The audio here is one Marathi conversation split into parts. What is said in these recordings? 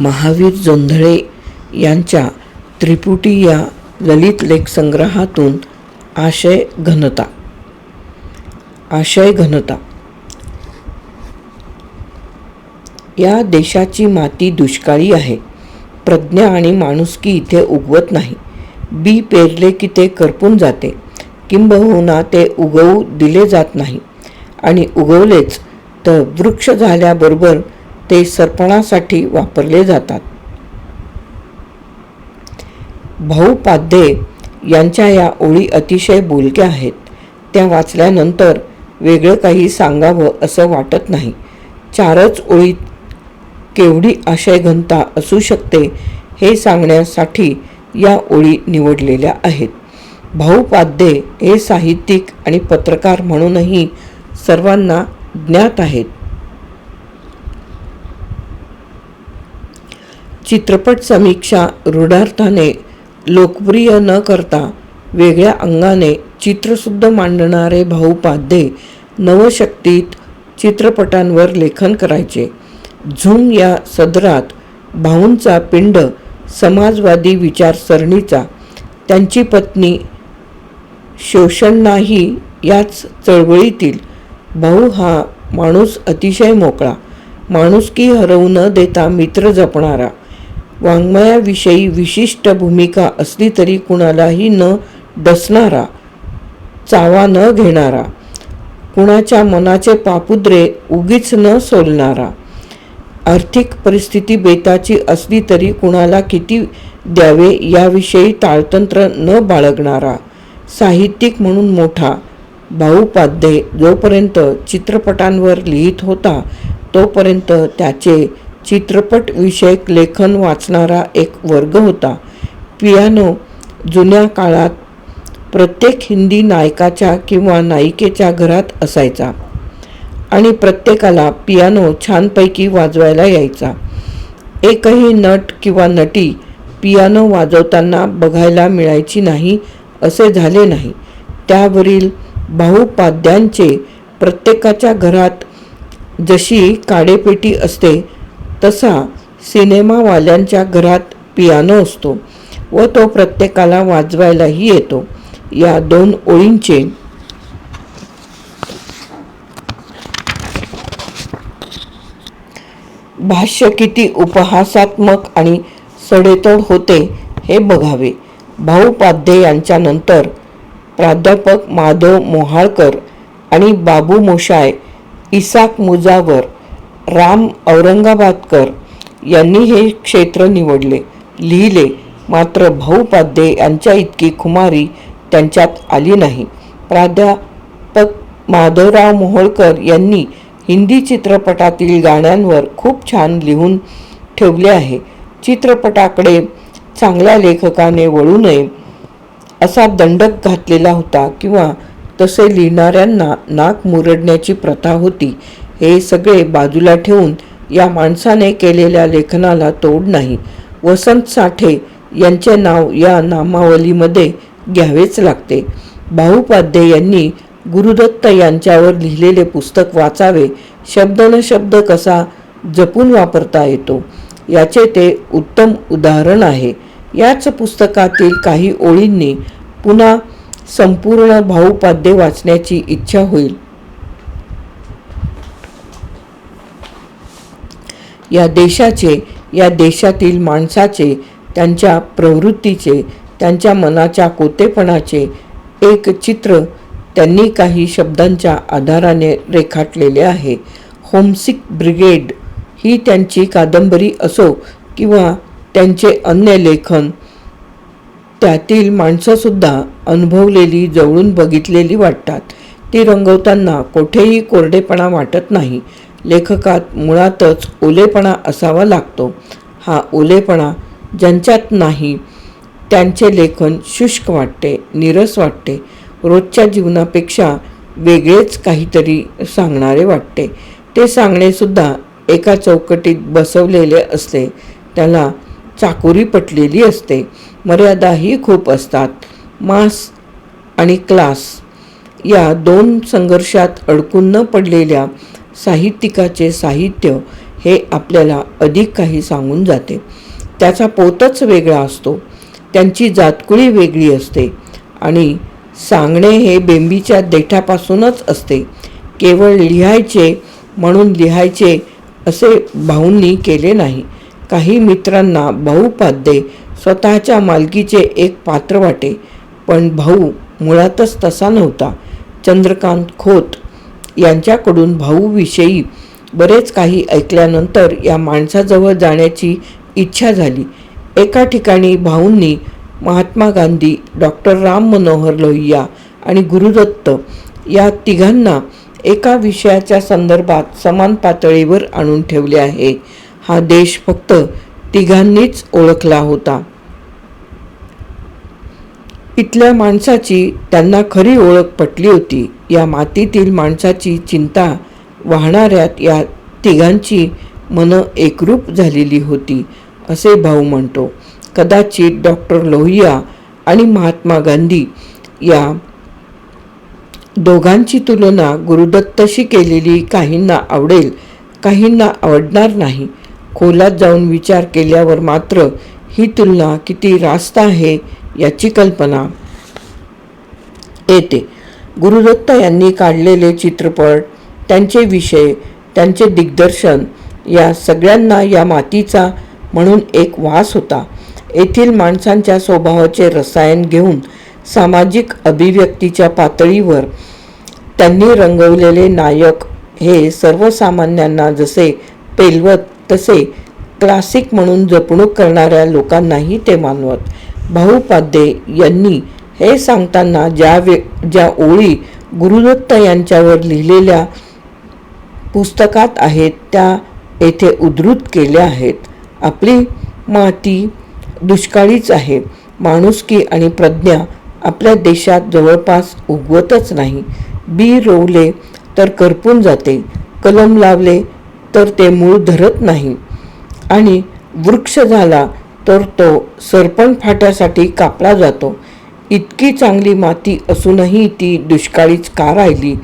महावीर जोंधळे यांच्या त्रिपुटी या ललित लेख संग्रहातून आशय घनता. आशय घनता. या देशाची माती दुष्काळी आहे. प्रज्ञा आणि माणुसकी इथे उगवत नाही. बी पेरले की ते करपून जाते. किंबहुना ते उगवू दिले जात नाही. आणि उगवलेच तर वृक्ष झाल्याबरोबर ते सरपणासाठी वापरले जातात. भाऊ पाध्ये यांच्या या ओळी अतिशय बोलक्या आहेत. त्या वाचल्यानंतर वेगळं काही सांगावं असं वाटत नाही. चारच ओळीत केवढी आशयघनता असू शकते हे सांगण्यासाठी या ओळी निवडलेल्या आहेत. भाऊ पाध्ये हे साहित्यिक आणि पत्रकार म्हणूनही सर्वांना ज्ञात आहेत. चित्रपट समीक्षा रूढार्थाने लोकप्रिय न करता वेगळ्या अंगाने चित्रसुद्धा मांडणारे भाऊ पाध्ये नवशक्तीत चित्रपटांवर लेखन करायचे. झूम या सदरात भाऊंचा पिंड समाजवादी विचारसरणीचा त्यांची पत्नी शोषणनाही याच चळवळीतील. भाऊ हा माणूस अतिशय मोकळा माणुसकी हरवू न देता मित्र जपणारा. वाङ्मयाविषयी विशिष्ट भूमिका असली तरी कुणालाही न डसणारा चावा न घेणारा कुणाच्या मनाचे पापुद्रे उगीच न सोलणारा आर्थिक परिस्थिती बेताची असली तरी कुणाला किती द्यावे याविषयी ताळतंत्र न बाळगणारा साहित्यिक म्हणून मोठा भाऊपाध्ये जोपर्यंत चित्रपटांवर लिहित होता तोपर्यंत त्याचे चित्रपट विषयक लेखन वाचणारा एक वर्ग होता. पियानो जुन्या काळात प्रत्येक हिंदी नायकाच्या किंवा नायिकेच्या घरात असायचा आणि प्रत्येकाला पियानो छानपैकी वाजवायला यायचा. एकही नट किंवा नटी पियानो वाजवताना बघायला मिळायची नाही असे झाले नाही. त्यावरील भाऊपाद्यांचे प्रत्येकाच्या घरात जशी काडेपेटी असते तसा सिनेमावाल्यांच्या घरात पियानो असतो व तो प्रत्येकाला वाजवायलाही येतो. या दोन ओळींचे भाष्य किती उपहासात्मक आणि सडेतोड होते हे बघावे. भाऊपाध्ये यांच्यानंतर प्राध्यापक माधव मोहाळकर आणि बाबू मोशाय इसाक मुजावर राम औरंगाबादकर यांनी हे क्षेत्र निवडले. लिहिले मात्र भाऊपाध्ये यांच्या इतकी खुमारी त्यांच्यात आली नाही. प्राध्यापक माधवराव मोहोळकर यांनी हिंदी चित्रपटातील गाण्यांवर खूप छान लिहून ठेवले आहे. चित्रपटाकडे चांगल्या लेखकाने वळू नये असा दंडक घातलेला होता किंवा तसे लिहिणाऱ्यांना नाक मुरडण्याची प्रथा होती. हे सगळे बाजूला ठेवून या माणसाने केलेल्या लेखनाला तोड नाही. वसंत साठे यांचे नाव या नामावलीमध्ये घ्यावेच लागते. भाऊपाध्ये यांनी गुरुदत्त यांच्यावर लिहिलेले पुस्तक वाचावे शब्द न शब्द कसा जपून वापरता येतो याचे ते उत्तम उदाहरण आहे. याच पुस्तकातील काही ओळींनी पुन्हा संपूर्ण भाऊपाध्ये वाचण्याची इच्छा होईल. या देशाचे या देशातील माणसाचे त्यांच्या प्रवृत्तीचे त्यांच्या मनाच्या कोतेपणाचे एक चित्र त्यांनी काही शब्दांच्या आधाराने रेखाटलेले आहे. होमसिक ब्रिगेड ही त्यांची कादंबरी असो किंवा त्यांचे अन्य लेखन त्यातील माणसंसुद्धा अनुभवलेली जवळून बघितलेली वाटतात. ती रंगवताना कोठेही कोरडेपणा वाटत नाही. लेखकात मुळातच ओलेपणा असावा लागतो. हा ओलेपणा ज्यांच्यात नाही त्यांचे लेखन शुष्क वाटते निरस वाटते. रोजच्या जीवनापेक्षा वेगळेच काहीतरी सांगणारे वाटते. ते सांगणेसुद्धा एका चौकटीत बसवलेले असते. त्याला चाकोरी पटलेली असते. मर्यादाही खूप असतात. मास आणि क्लास या दोन संघर्षात अडकून न पडलेल्या साहित्यिकाचे साहित्य हे आपल्याला अधिक काही सांगून जाते. त्याचा पोतच वेगळा असतो. त्यांची जातकुळी वेगळी असते. आणि सांगणे हे बेंबीच्या देठापासूनच असते. केवळ लिहायचे म्हणून लिहायचे असे भाऊंनी केले नाही. काही मित्रांना भाऊपाध्ये स्वतःच्या मालकीचे एक पात्र वाटे. पण भाऊ मुळातच तसा नव्हता. चंद्रकांत खोत यांच्याकडून भाऊविषयी बरेच काही ऐकल्यानंतर या माणसाजवळ जाण्याची इच्छा झाली. एका ठिकाणी भाऊंनी महात्मा गांधी डॉक्टर राम मनोहर लोहिया आणि गुरुदत्त या तिघांना एका विषयाच्या संदर्भात समान पातळीवर आणून ठेवले आहे. हा देश फक्त तिघांनीच ओळखला होता. इथल्या माणसाची त्यांना खरी ओळख पटली होती. या मातीतील माणसाची चिंता वाहणाऱ्यात या तिघांची मनं एकरूप झालेली होती असे भाऊ म्हणतो. कदाचित डॉक्टर लोहिया आणि महात्मा गांधी या दोघांची तुलना गुरुदत्तशी केलेली काहींना आवडेल काहींना आवडणार नाही. खोलात जाऊन विचार केल्यावर मात्र ही तुलना किती रास्त आहे याची कल्पना. येते. गुरुदत्त यांनी काढलेले चित्रपट त्यांचे विषय त्यांचे दिग्दर्शन या सगळ्यांना या मातीचा म्हणून एक वास होता. येथील माणसांच्या स्वभावाचे रसायन घेऊन सामाजिक अभिव्यक्तीच्या पातळीवर त्यांनी रंगवलेले नायक हे सर्वसामान्यांना जसे पेलवत तसे क्लासिक म्हणून जपणूक करणाऱ्या लोकांनाही ते मानवत. भाऊपाध्ये यांनी हे सांगताना ज्या वे ज्या ओळी गुरुदत्त यांच्यावर लिहिलेल्या पुस्तकात आहेत त्या येथे उद्धृत केल्या आहेत. आपली माती दुष्काळीच आहे. माणुसकी आणि प्रज्ञा आपल्या देशात जवळपास उगवतच नाही. बी रोवले तर करपून जाते. कलम लावले तर ते मूळ धरत नाही. आणि वृक्ष झाला तर तो सरपण फाट्यासाठी कापला जातो. इतकी चांगली माती असूनही ती दुष्काळीच का राहिली?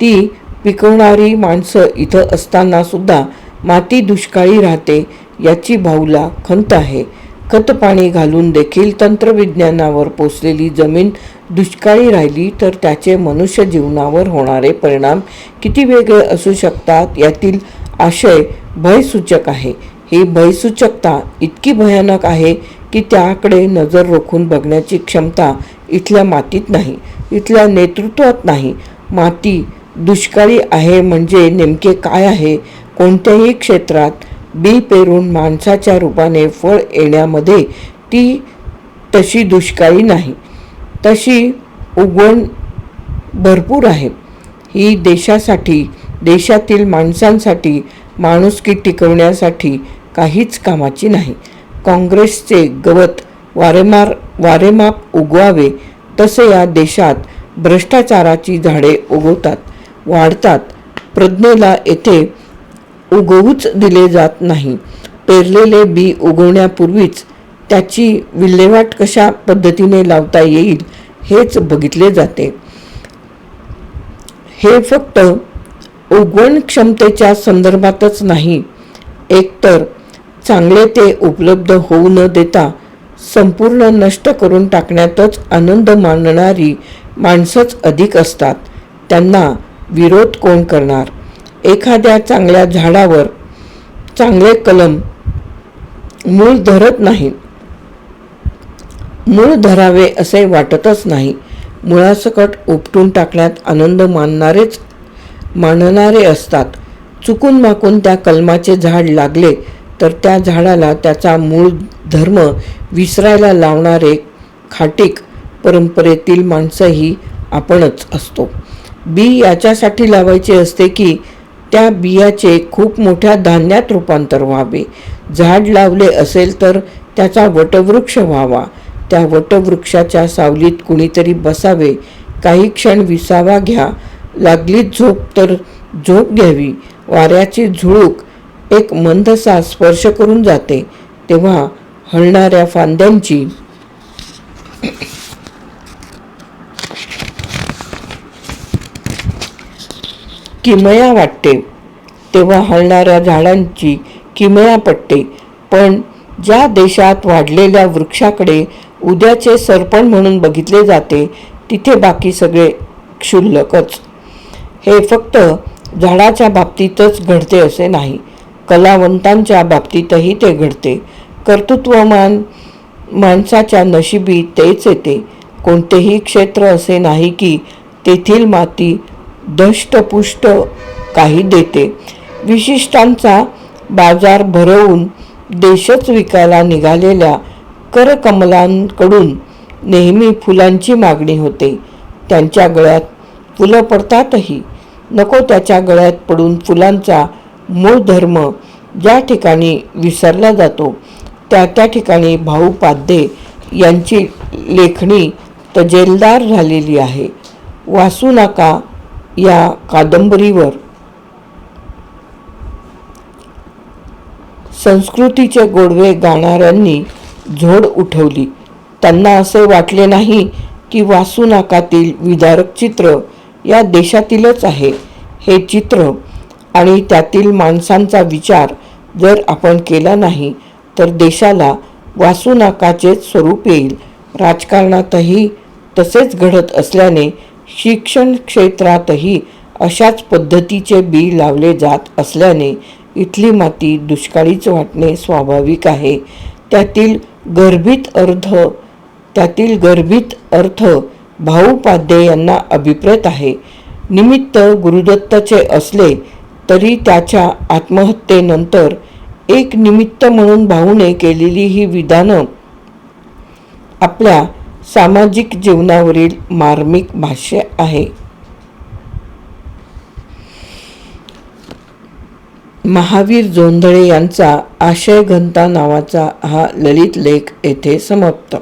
ती पिकवणारी माणसं इथं असताना सुद्धा माती दुष्काळी राहते याची भाऊला खंत आहे. खत पाणी घालून देखील तंत्रविज्ञानावर पोचलेली जमीन दुष्काळी राहिली तर त्याचे मनुष्य जीवनावर होणारे परिणाम किती वेगळे असू शकतात यातील आशय भयसूचक आहे. ही भयसूचकता इतकी भयानक आहे की त्याकडे नजर रोखून बघण्याची क्षमता इथल्या मातीत नाही इथल्या नेतृत्वात नाही. माती दुष्काळी आहे म्हणजे नेमके काय आहे? कोणत्याही क्षेत्रात बी पेरून माणसाच्या रूपाने फळ येण्यामध्ये ती तशी दुष्काळी नाही. तशी उगवण भरपूर आहे. ही देशासाठी देशातील माणसांसाठी माणुसकी टिकवण्यासाठी काहीच कामाची नाही. काँग्रेसचे गवत वारेमार वारेमाप उगवावे तसे या देशात भ्रष्टाचाराची झाडे उगवतात वाढतात. प्रज्ञेला येथे उगवूच दिले जात नाही. पेरलेले बी उगवण्यापूर्वीच त्याची विल्हेवाट कशा पद्धतीने लावता येईल हेच बघितले जाते. हे फक्त उगवण क्षमतेच्या संदर्भातच नाही. एकतर चांगले ते उपलब्ध होऊ न देता संपूर्ण नष्ट करून टाकण्यातच आनंद मानणारी माणसंच अधिक असतात. त्यांना विरोध कोण करणार? एखाद्या चांगल्या झाडावर चांगले कलम मूळ धरत नाही. मूळ धरावे असे वाटतच नाही. मुळासकट उपटून टाकण्यात आनंद मानणारेच मानणारे असतात. चुकून माकून त्या कलमाचे झाड लागले तर त्या झाडाला त्याचा मूळ धर्म विसरायला लावणारे खाटीक परंपरेतील माणसंही आपणच असतो. बी याच्यासाठी लावायचे असते की त्या बियाचे खूप मोठ्या धान्यात रूपांतर व्हावे. झाड लावले असेल तर त्याचा वटवृक्ष व्हावा. त्या वटवृक्षाच्या सावलीत कुणीतरी बसावे. काही क्षण विसावा घ्या. लागली झोप तर झोप घ्यावी. वाऱ्याची झुळूक एक मंदसा स्पर्श करून जाते. तेव्हा हलणाऱ्या फांद्यांची किमया वाटते. तेव्हा हलणाऱ्या झाडांची किमया पटते. पण ज्या देशात वाढलेल्या वृक्षाकडे उद्याचे सरपण म्हणून बघितले जाते तिथे बाकी सगळे क्षुल्लकच. हे फक्त झाडाच्या बाबतीतच घडते असे नाही. कलावंतांच्या बाबतीतही ते घडते. कर्तृत्वमान माणसाच्या नशिबी तेच येते. कोणतेही क्षेत्र असे नाही की तेथील माती दष्टपुष्ट काही देते. विशिष्टांचा बाजार भरवून देशच विकायला निघालेल्या करकमलांकडून नेहमी फुलांची मागणी होते. त्यांच्या गळ्यात फुलं पडतातही. नको त्याच्या गळ्यात पडून फुलांचा मूळ धर्म ज्या ठिकाणी विसरला जातो त्या त्या ठिकाणी भाऊ पाध्ये यांची लेखणी तजेलदार झालेली आहे. वासू नाका या कादंबरीवर. संस्कृतीचे गोडवे गाणाऱ्यांनी झोड उठवली. त्यांना असे वाटले नाही की वासू नाकातील विदारक चित्र या देशातीलच आहे हे चित्र. आणि त्यातील माणसांचा विचार जर आपण केला नाही तर देशाला वासू नाकाचेच स्वरूप येईल. राजकारणातही तसेच घडत असल्याने शिक्षण क्षेत्रातही अशाच पद्धतीचे बी लावले जात असल्याने इथली माती दुष्काळीच वाटणे स्वाभाविक आहे. त्यातील गर्भित अर्थ त्यातील गर्भित अर्थ भाऊ पाध्ये यांना अभिप्रेत आहे. निमित्त गुरुदत्ताचे असले तरी त्याच्या आत्महत्येनंतर एक निमित्त म्हणून भाऊने केलेली ही विधानं आपल्या सामाजिक जीवनावरील मार्मिक भाष्य आहे. महावीर जोंधळे यांचा आशय घनता नावाचा हा ललित लेख येथे समाप्त.